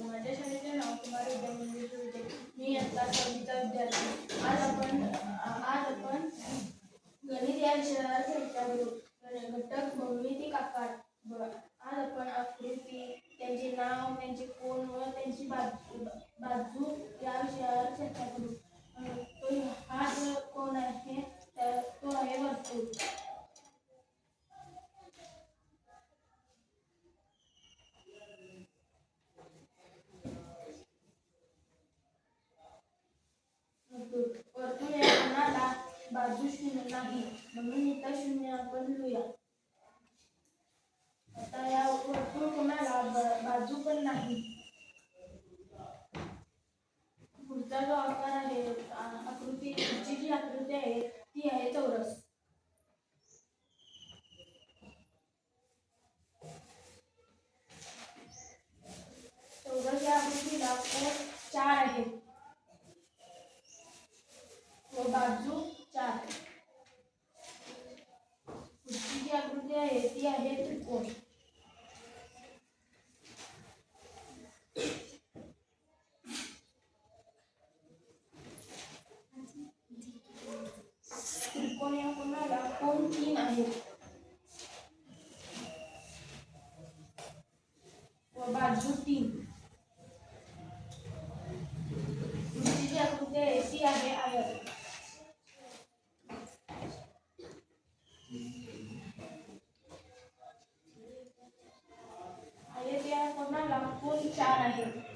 नमस्कार माझ्या शाळेचे नाव कुमार विद्या मंदिर विजय मी आता सहावीचा विद्यार्थी. आज आपण आज आपण गणित या विषयावर चर्चा करू. घटक भौमितिक आकार आज आपण आकृती त्यांचे नाव त्यांचे कोण व त्यांची बाजू बाजू या विषयावर चर्चा करू अं, तो हा जो कोण आहे तर तो आहे वर्तुळ वर्तुळ वर्तुळ या कोणाला बाजू नाही. म्हणून इथं शून्य आपण लिहूया. आता या वर्तुळ कोणाला बाजू पण नाही. पुढचा जो आकार आहे आकृती जी आकृती आहे ती आहे चौरस. चौरस या आकृतीला चार आहे. व बाजू चार पुढची जी आकृती आहे ती आहे त्रिकोण त्रिकोण या कोणाला कोण तीन आहे व बाजू तीन पुढची जी आकृती आहे ती आहे आयत आयत या कोणाला कोण चार आहे